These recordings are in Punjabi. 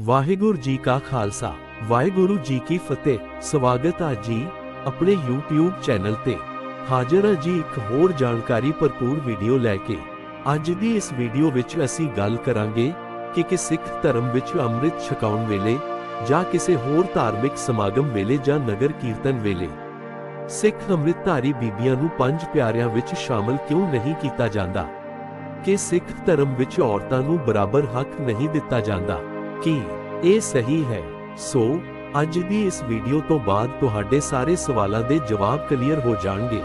ਵਾਹਿਗੁਰੂ ਜੀ ਕਾ ਖਾਲਸਾ। ਵਾਹਿਗੁਰੂ ਜੀ ਕੀ ਫਤਿਹ। ਸਵਾਗਤ ਹੈ ਜੀ ਆਪਣੇ YouTube ਚੈਨਲ ਤੇ। ਹਾਜ਼ਰ ਹਾਂ ਜੀ ਇੱਕ ਹੋਰ ਜਾਣਕਾਰੀ ਭਰਪੂਰ ਵੀਡੀਓ ਲੈ ਕੇ। ਅੱਜ ਦੀ ਇਸ ਵੀਡੀਓ ਵਿੱਚ ਅਸੀਂ ਗੱਲ ਕਰਾਂਗੇ ਕਿ ਕਿ ਸਿੱਖ ਧਰਮ ਵਿੱਚ ਅੰਮ੍ਰਿਤ ਛਕਾਉਣ ਵੇਲੇ ਜਾਂ ਕਿਸੇ ਹੋਰ ਧਾਰਮਿਕ ਸਮਾਗਮ ਵੇਲੇ ਜਾਂ ਨਗਰ ਕੀਰਤਨ ਵੇਲੇ ਸਿੱਖ ਅੰਮ੍ਰਿਤਧਾਰੀ ਬੀਬੀਆਂ ਨੂੰ ਪੰਜ ਪਿਆਰਿਆਂ ਵਿੱਚ ਸ਼ਾਮਲ ਕਿਉਂ ਨਹੀਂ ਕੀਤਾ ਜਾਂਦਾ? ਕਿ ਸਿੱਖ ਧਰਮ ਵਿੱਚ ਔਰਤਾਂ ਨੂੰ ਬਰਾਬਰ ਹੱਕ ਨਹੀਂ ਦਿੱਤਾ ਜਾਂਦਾ? ਕੀ ਇਹ ਸਹੀ ਹੈ। ਸੋ, ਅੱਜ ਦੀ ਇਸ ਵੀਡੀਓ ਤੋਂ ਬਾਅਦ ਤੁਹਾਡੇ ਸਾਰੇ ਸਵਾਲਾਂ ਦੇ ਜਵਾਬ ਕਲੀਅਰ ਹੋ ਜਾਣਗੇ।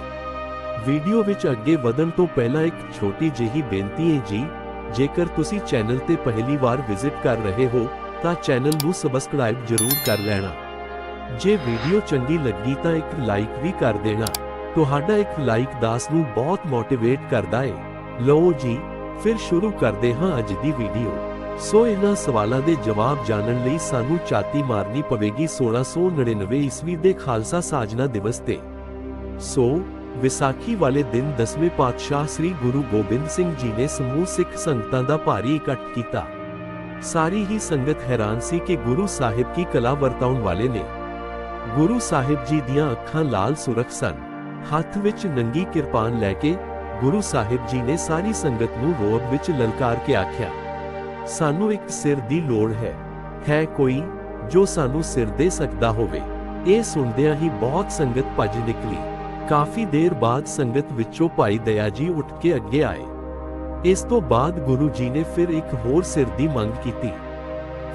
ਵੀਡੀਓ ਵਿੱਚ ਅੱਗੇ ਵਧਣ ਤੋਂ ਪਹਿਲਾਂ ਇੱਕ ਛੋਟੀ ਜਿਹੀ ਬੇਨਤੀ ਹੈ ਜੀ, ਜੇਕਰ ਤੁਸੀਂ ਚੈਨਲ ਤੇ ਪਹਿਲੀ ਵਾਰ ਵਿਜ਼ਿਟ ਕਰ ਰਹੇ ਹੋ, ਤਾਂ ਚੈਨਲ ਨੂੰ ਸਬਸਕ੍ਰਾਈਬ ਜ਼ਰੂਰ ਕਰ ਲੈਣਾ। ਜੇ ਵੀਡੀਓ ਚੰਗੀ ਲੱਗੀ ਤਾਂ ਇੱਕ ਲਾਈਕ ਵੀ ਕਰ ਦੇਣਾ। ਤੁਹਾਡਾ ਇੱਕ ਲਾਈਕ ਦਾਸ ਨੂੰ ਬਹੁਤ ਮੋਟੀਵੇਟ ਕਰਦਾ ਹੈ। ਲਓ ਜੀ, ਫਿਰ ਸ਼ੁਰੂ ਕਰਦੇ ਹਾਂ ਅੱਜ ਦੀ ਵੀਡੀਓ। ਸੋ ਇਹਨਾਂ ਸਵਾਲਾਂ ਦੇ ਜਵਾਬ ਜਾਣਨ ਲਈ ਸਾਨੂੰ ਚਾਤੀ ਮਾਰਨੀ ਪਵੇਗੀ 1699 ਈਸਵੀ ਦੇ ਖਾਲਸਾ ਸਾਜਨਾ ਦਿਵਸ ਤੇ। ਸੋ, ਵਿਸਾਖੀ ਵਾਲੇ ਦਿਨ ਦਸਵੇਂ ਪਾਤਸ਼ਾਹ ਸ੍ਰੀ ਗੁਰੂ ਗੋਬਿੰਦ ਸਿੰਘ ਜੀ ਨੇ ਸਮੂਹ ਸਿੱਖ ਸੰਗਤਾਂ ਦਾ ਭਾਰੀ ਇਕੱਠ ਕੀਤਾ। ਸਾਰੀ ਹੀ ਸੰਗਤ ਹੈਰਾਨ ਸੀ ਕਿ ਗੁਰੂ ਸਾਹਿਬ ਕੀ ਕਲਾ ਵਰਤਾਉਣ ਵਾਲੇ ਨੇ। ਗੁਰੂ ਸਾਹਿਬ ਜੀ ਦੀਆਂ ਅੱਖਾਂ ਲਾਲ ਸੁਰਖ ਸਨ। ਹੱਥ ਵਿੱਚ ਨੰਗੀ ਕਿਰਪਾਨ ਲੈ ਕੇ ਗੁਰੂ ਸਾਹਿਬ ਜੀ ਨੇ ਸਾਰੀ ਸੰਗਤ ਨੂੰ ਰੋਬ ਵਿੱਚ ਲਲਕਾਰ ਕੇ ਆਖਿਆ। ਸਾਨੂੰ ਇੱਕ ਸਿਰ ਦੀ ਲੋੜ ਹੈ। ਹੈ ਕੋਈ ਜੋ ਸਾਨੂੰ ਸਿਰ ਦੇ ਸਕਦਾ ਹੋਵੇ। ਇਹ ਸੁਣਦਿਆਂ ਹੀ ਬਹੁਤ ਸੰਗਤ ਭੱਜ ਨਿਕਲੀ। ਕਾਫੀ ਦੇਰ ਬਾਅਦ ਸੰਗਤ ਵਿੱਚੋਂ ਭਾਈ ਦਇਆ ਜੀ ਉੱਠ ਕੇ ਅੱਗੇ ਆਏ। ਇਸ ਤੋਂ ਬਾਅਦ ਗੁਰੂ ਜੀ ਨੇ ਫਿਰ ਇੱਕ ਹੋਰ ਸਿਰ ਦੀ ਮੰਗ ਕੀਤੀ।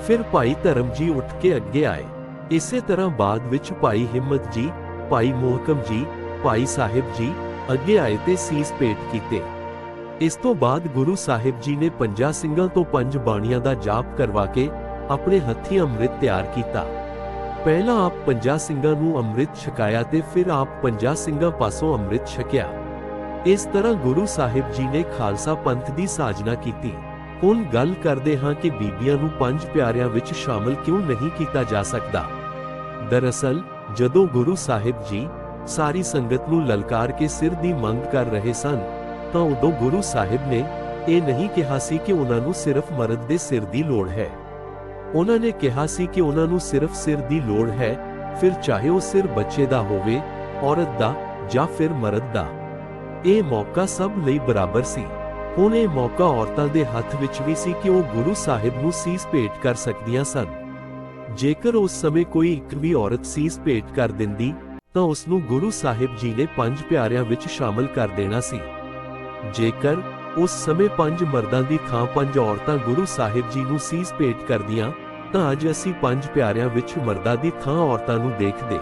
ਫਿਰ ਭਾਈ ਧਰਮ ਜੀ ਉੱਠ ਕੇ ਅੱਗੇ ਆਏ। ਇਸੇ ਤਰ੍ਹਾਂ ਬਾਅਦ ਵਿੱਚ ਭਾਈ ਹਿੰਮਤ ਜੀ, ਭਾਈ ਮੋਹਕਮ ਜੀ, ਭਾਈ ਸਾਹਿਬ ਜੀ ਅੱਗੇ ਆਏ ਤੇ ਸੀਸ ਭੇਟ ਕੀਤੇ। ਇਸ ਤੋਂ ਬਾਅਦ ਗੁਰੂ ਸਾਹਿਬ ਜੀ ਨੇ ਪੰਜਾਂ ਸਿੰਘਾਂ ਤੋਂ ਪੰਜ ਬਾਣੀਆਂ ਦਾ ਜਾਪ ਕਰਵਾ ਕੇ ਆਪਣੇ ਹੱਥੀਂ ਅੰਮ੍ਰਿਤ ਤਿਆਰ ਕੀਤਾ। ਪਹਿਲਾਂ ਆਪ ਪੰਜਾਂ ਸਿੰਘਾਂ ਨੂੰ ਅੰਮ੍ਰਿਤ ਛਕਾਇਆ ਤੇ ਫਿਰ ਆਪ ਪੰਜਾਂ ਸਿੰਘਾਂ ਪਾਸੋਂ ਅੰਮ੍ਰਿਤ ਛਕਿਆ। ਇਸ ਤਰ੍ਹਾਂ ਗੁਰੂ ਸਾਹਿਬ ਜੀ ਨੇ ਖਾਲਸਾ ਪੰਥ ਦੀ ਸਾਜਨਾ ਕੀਤੀ। ਹੁਣ ਗੱਲ ਕਰਦੇ ਹਾਂ ਕਿ ਬੀਬੀਆਂ ਨੂੰ ਪੰਜ ਪਿਆਰਿਆਂ ਵਿੱਚ ਸ਼ਾਮਲ ਕਿਉਂ ਨਹੀਂ ਕੀਤਾ ਜਾ ਸਕਦਾ। ਦਰਅਸਲ, ਜਦੋਂ ਗੁਰੂ ਸਾਹਿਬ ਜੀ ਸਾਰੀ ਸੰਗਤ ਨੂੰ ਲਲਕਾਰ ਕੇ ਸਿਰ ਦੀ ਮੰਗ ਕਰ ਰਹੇ ਸਨ ਤਾਂ ਉਦੋਂ ਗੁਰੂ ਸਾਹਿਬ ਨੇ ਇਹ ਨਹੀਂ ਕਿਹਾ ਸੀ ਕਿ ਉਹਨਾਂ ਨੂੰ ਸਿਰਫ ਮਰਦ ਦੇ ਸਿਰ ਦੀ ਲੋੜ ਹੈ। ਉਹਨਾਂ ਨੇ ਕਿਹਾ ਸੀ ਕਿ ਉਹਨਾਂ ਨੂੰ ਸਿਰਫ ਸਿਰ ਦੀ ਲੋੜ ਹੈ, ਫਿਰ ਚਾਹੇ ਉਹ ਸਿਰ ਬੱਚੇ ਦਾ ਹੋਵੇ, ਔਰਤ ਦਾ ਜਾਂ ਫਿਰ ਮਰਦ ਦਾ। ਇਹ ਮੌਕਾ ਸਭ ਲਈ ਬਰਾਬਰ ਸੀ। ਹੁਣ ਇਹ ਮੌਕਾ ਔਰਤਾਂ ਦੇ ਹੱਥ ਵਿੱਚ ਵੀ ਸੀ ਕਿ ਉਹ ਗੁਰੂ ਸਾਹਿਬ ਨੂੰ ਸੀਸ ਭੇਟ ਕਰ ਸਕਦੀਆਂ ਸਨ। ਜੇਕਰ ਉਸ ਸਮੇਂ ਕੋਈ ਇੱਕ ਵੀ ਔਰਤ ਸੀਸ ਭੇਟ ਕਰ ਦਿੰਦੀ, ਤਾਂ ਉਸ ਨੂੰ ਗੁਰੂ ਸਾਹਿਬ ਜੀ ਨੇ ਪੰਜ ਪਿਆਰਿਆਂ ਵਿੱਚ ਸ਼ਾਮਲ ਕਰ ਦੇਣਾ ਸੀ। ਜੇਕਰ ਉਸ ਸਮੇਂ ਪੰਜ ਮਰਦਾਂ ਦੀ ਥਾਂ ਪੰਜ ਔਰਤਾਂ ਗੁਰੂ ਸਾਹਿਬ ਜੀ ਨੂੰ ਸੀਸ ਭੇਟ ਕਰਦੀਆਂ, ਤਾਂ ਅੱਜ ਅਸੀਂ ਪੰਜ ਪਿਆਰਿਆਂ ਵਿੱਚ ਮਰਦਾਂ ਦੀ ਥਾਂ ਔਰਤਾਂ ਨੂੰ ਦੇਖਦੇ।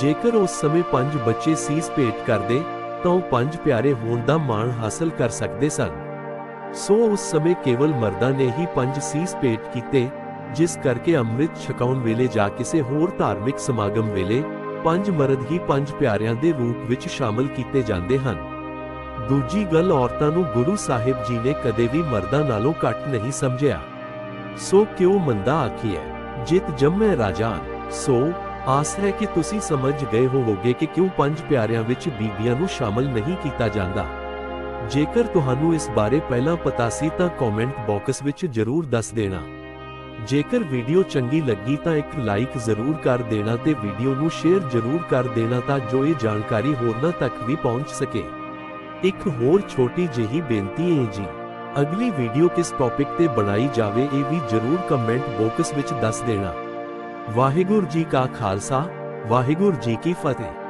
ਜੇਕਰ ਉਸ ਸਮੇਂ ਪੰਜ ਬੱਚੇ ਸੀਸ ਭੇਟ ਕਰਦੇ, ਤਾਂ ਉਹ ਪੰਜ ਪਿਆਰੇ ਹੋਣ ਦਾ ਮਾਣ ਹਾਸਲ ਕਰ ਸਕਦੇ ਸਨ। ਸੋ ਉਸ ਸਮੇਂ ਕੇਵਲ ਮਰਦਾਂ ਨੇ ਹੀ ਪੰਜ ਸੀਸ ਭੇਟ ਕੀਤੇ, ਜਿਸ ਕਰਕੇ ਅੰਮ੍ਰਿਤ ਛਕਾਉਣ ਵੇਲੇ ਜਾਂ ਕਿਸੇ ਹੋਰ ਧਾਰਮਿਕ ਸਮਾਗਮ ਵੇਲੇ ਪੰਜ ਮਰਦ ਹੀ ਪੰਜ ਪਿਆਰਿਆਂ ਦੇ ਰੂਪ ਵਿੱਚ ਸ਼ਾਮਲ ਕੀਤੇ ਜਾਂਦੇ ਹਨ। ਦੂਜੀ ਗੱਲ ਔਰਤਾਂ ਨੂੰ ਗੁਰੂ ਸਾਹਿਬ ਜੀ ਨੇ ਕਦੇ ਵੀ ਮਰਦਾਂ ਨਾਲੋਂ ਘੱਟ ਨਹੀਂ ਸਮਝਿਆ। ਸੋ ਕਿਉਂ ਮੰਦਾ ਆਖੀਐ, ਜਿਤ ਜੰਮੈ ਰਾਜਾਨ ਸੋ ਆਸ ਹੈ ਕਿ ਤੁਸੀਂ ਸਮਝ ਗਏ ਹੋਵੋਗੇ ਕਿ ਕਿਉਂ ਪੰਜ ਪਿਆਰਿਆਂ ਵਿੱਚ ਬੀਬੀਆਂ ਨੂੰ ਸ਼ਾਮਲ ਨਹੀਂ ਕੀਤਾ ਜਾਂਦਾ। ਜੇਕਰ ਤੁਹਾਨੂੰ ਇਸ ਬਾਰੇ ਪਹਿਲਾਂ ਪਤਾ ਸੀ ਤਾਂ ਕਮੈਂਟ ਬਾਕਸ ਵਿੱਚ ਜ਼ਰੂਰ ਦੱਸ ਦੇਣਾ। ਜੇਕਰ ਵੀਡੀਓ ਚੰਗੀ ਲੱਗੀ ਤਾਂ ਇੱਕ ਲਾਈਕ ਜ਼ਰੂਰ ਕਰ ਦੇਣਾ ਤੇ ਵੀਡੀਓ ਨੂੰ ਸ਼ੇਅਰ ਜ਼ਰੂਰ ਕਰ ਦੇਣਾ ਤਾਂ ਜੋ ਇਹ ਜਾਣਕਾਰੀ ਹੋਰਨਾਂ ਤੱਕ ਵੀ ਪਹੁੰਚ ਸਕੇ। ਇੱਕ ਹੋਰ ਛੋਟੀ ਜਿਹੀ ਬੇਨਤੀ ਹੈ ਜੀ। ਅਗਲੀ ਵੀਡੀਓ ਕਿਸ ਟੌਪਿਕ ਤੇ ਬਣਾਈ ਜਾਵੇ ਇਹ ਵੀ ਜ਼ਰੂਰ ਕਮੈਂਟ ਬਾਕਸ ਵਿੱਚ ਦੱਸ ਦੇਣਾ। ਵਾਹਿਗੁਰੂ ਜੀ ਕਾ ਖਾਲਸਾ, ਵਾਹਿਗੁਰੂ ਜੀ ਕੀ ਫਤਿਹ।